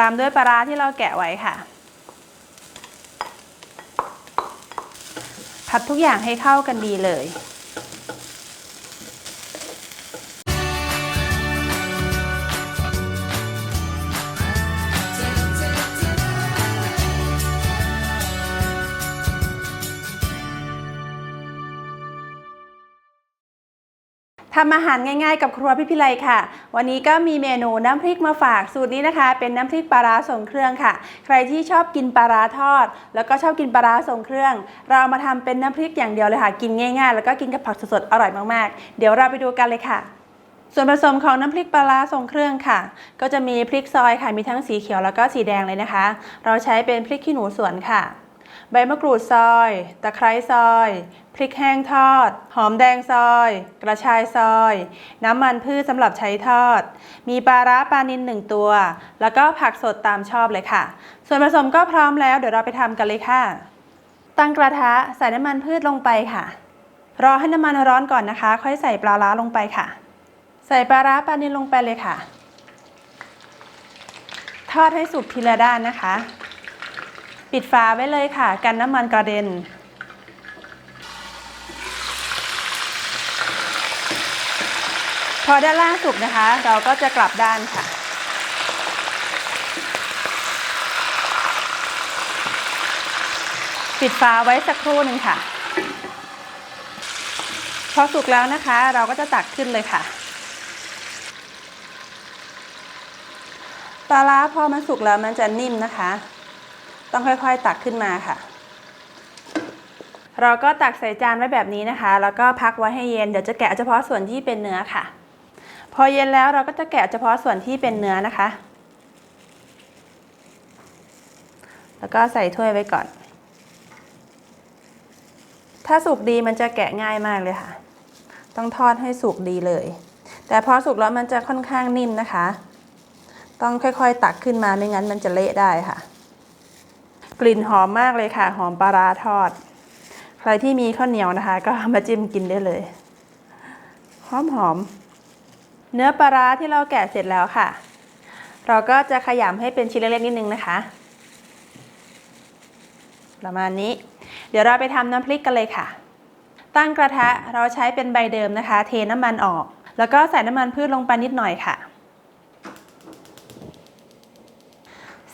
ตามด้วยปลาร้าที่เราแกะไว้ค่ะ ผัดทุกอย่างให้เข้ากันดีเลย ทำอาหารง่ายๆกับครัวพี่พิไลค่ะ วันนี้ก็มีเมนูน้ำพริกมาฝากสูตรนี้นะคะ เป็นน้ำพริกปลาร้าทรงเครื่องค่ะ ใครที่ชอบกินปลาร้าทอด แล้วก็ชอบกินปลาร้าทรงเครื่อง เรามาทำเป็นน้ำพริกอย่างเดียวเลยค่ะ กินง่ายๆ แล้วก็กินกับผักสดๆอร่อยมากๆ เดี๋ยวเราไปดูกันเลยค่ะ ส่วนผสมของน้ำพริกปลาร้าทรงเครื่องค่ะ ก็จะมีพริกซอยค่ะมีทั้งสีเขียวแล้วก็สีแดงเลยนะคะ เราใช้เป็นพริกขี้หนูสวนค่ะ ใบมะกรูดซอย ตะไคร้ซอย พริกแห้งทอด หอมแดงซอย กระชายซอย น้ำมันพืชสำหรับใช้ทอด มีปลาร้าปลานิลหนึ่งตัว แล้วก็ผักสดตามชอบเลยค่ะ ส่วนผสมก็พร้อมแล้วเดี๋ยวเราไปทำกันเลยค่ะ ตั้งกระทะใส่น้ำมันพืชลงไปค่ะ รอให้น้ำมันร้อนก่อนนะคะ ค่อยใส่ปลาร้าลงไปค่ะ ใส่ปลาร้าปลานิลลงไปเลยค่ะ ทอดให้สุกทีละด้านนะคะ ปิดฝาไว้เลยค่ะ กันน้ำมันกระเด็น พอด้านล่างสุกนะคะ เราก็จะกลับด้านค่ะปิดฝาไว้สักครู่หนึ่งค่ะ พอสุกแล้วนะคะ เราก็จะตักขึ้นเลยค่ะ ปลาร้าพอมันสุกแล้วมันจะนิ่มนะคะ ต้องค่อยๆตักขึ้นมาค่ะ เราก็ตักใส่จานไว้แบบนี้นะคะ แล้วก็พักไว้ให้เย็นเดี๋ยวจะแกะเฉพาะส่วนที่เป็นเนื้อค่ะ พอเย็นแล้วเราก็จะแกะเฉพาะส่วนที่เป็นเนื้อนะคะ แล้วก็ใส่ถ้วยไว้ก่อน ถ้าสุกดีมันจะแกะง่ายมากเลยค่ะ ต้องทอดให้สุกดีเลย แต่พอสุกแล้วมันจะค่อนข้างนิ่มนะคะ ต้องค่อยๆตักขึ้นมาไม่งั้นมันจะเละได้ค่ะ กลิ่นหอมมากเลยค่ะ หอมปลาร้าทอด ใครที่มีข้าวเหนียวนะคะ ก็มาจิ้มกินได้เลย หอมหอม เนื้อปลาร้าที่เราแกะเสร็จแล้วค่ะ เราก็จะขยำให้เป็นชิ้นเล็กๆนิดนึงนะคะ ประมาณนี้ เดี๋ยวเราไปทำน้ำพริกกันเลยค่ะ ตั้งกระทะเราใช้เป็นใบเดิมนะคะ เทน้ำมันออก แล้วก็ใส่น้ำมันพืชลงไปนิดหน่อยค่ะ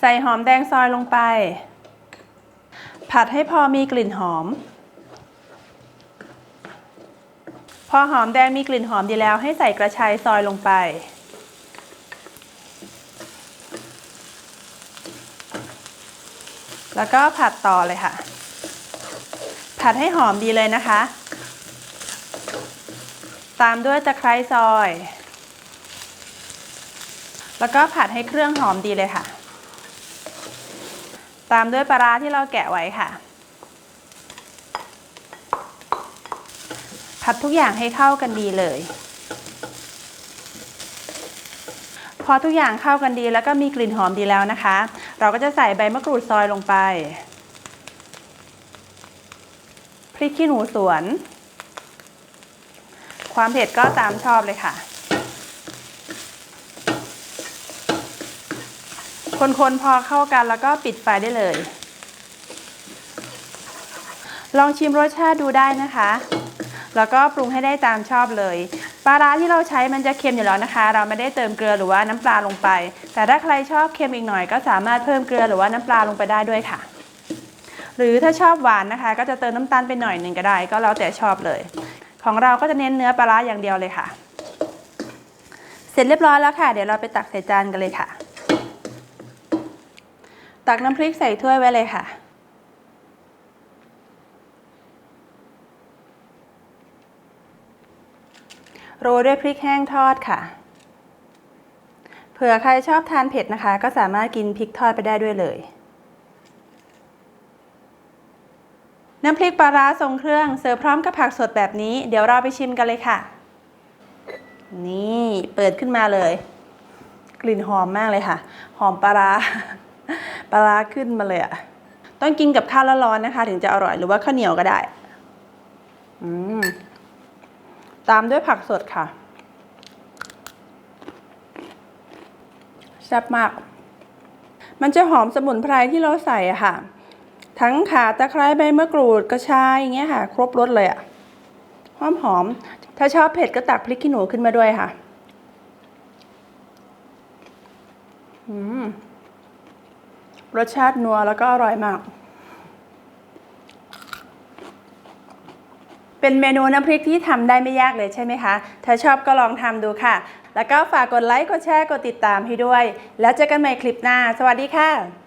ใส่หอมแดงซอยลงไป ผัดให้พอมีกลิ่นหอม พอหอมแดงมีกลิ่นหอมดีแล้วให้ใส่กระชายซอยลงไป แล้วก็ผัดต่อเลยค่ะ ผัดให้หอมดีเลยนะคะ ตามด้วยตะไคร้ซอย แล้วก็ผัดให้เครื่องหอมดีเลยค่ะ ตามด้วยปลาร้าที่เราแกะไว้ค่ะ ผัดทุกอย่างให้เข้ากันดีเลย พอทุกอย่างเข้ากันดีแล้วก็มีกลิ่นหอมดีแล้วนะคะ เราก็จะใส่ใบมะกรูดซอยลงไป พริกขี้หนูสวน ความเผ็ดก็ตามชอบเลยค่ะ คนๆพอเข้ากันแล้วก็ปิดไฟได้เลย ลองชิมรสชาติดูได้นะคะ แล้วก็ปรุงให้ได้ตามชอบเลย ปลาร้าที่เราใช้มันจะเค็มอยู่แล้วนะคะ เราไม่ได้เติมเกลือหรือว่าน้ำปลาลงไป แต่ถ้าใครชอบเค็มอีกหน่อย ก็สามารถเพิ่มเกลือหรือว่าน้ำปลาลงไปได้ด้วยค่ะ หรือถ้าชอบหวานนะคะ ก็จะเติมน้ำตาลไปหน่อยหนึ่งก็ได้ ก็แล้วแต่ชอบเลย ของเราก็จะเน้นเนื้อปลาร้าอย่างเดียวเลยค่ะ เสร็จเรียบร้อยแล้วค่ะ เดี๋ยวเราไปตักใส่จานกันเลยค่ะ ตักน้ำพริกใส่ถ้วยไว้เลยค่ะ โรยด้วยพริกแห้งทอดค่ะ เผื่อใครชอบทานเผ็ดนะคะ ก็สามารถกินพริกทอดไปได้ด้วยเลย น้ำพริกปลาร้าทรงเครื่องเสิร์ฟพร้อมกับผักสดแบบนี้ เดี๋ยวเราไปชิมกันเลยค่ะ นี่เปิดขึ้นมาเลย กลิ่นหอมมากเลยค่ะ หอมปลาร้า ปลาขึ้นมาเลยอะต้องกินกับข้าวร้อนๆนะคะ ถึงจะอร่อยหรือว่าข้าวเหนียวก็ได้อืมตามด้วยผักสดค่ะแซ่บมาก มันจะหอมสมุนไพรที่เราใส่อะค่ะ ทั้งข่าตะไคร้ใบมะกรูดกระชายอย่างเงี้ยค่ะ ครบรสเลยอะหอมหอม ถ้าชอบเผ็ดก็ตักพริกขี้หนูขึ้นมาด้วยค่ะ อืม รสชาตินัวแล้วก็อร่อยมาก เป็นเมนูน้ำพริกที่ทำได้ไม่ยากเลยใช่ไหมคะ ถ้าชอบก็ลองทำดูค่ะ แล้วก็ฝากกดไลค์ กดแชร์ กดติดตามให้ด้วย แล้วเจอกันใหม่คลิปหน้า สวัสดีค่ะ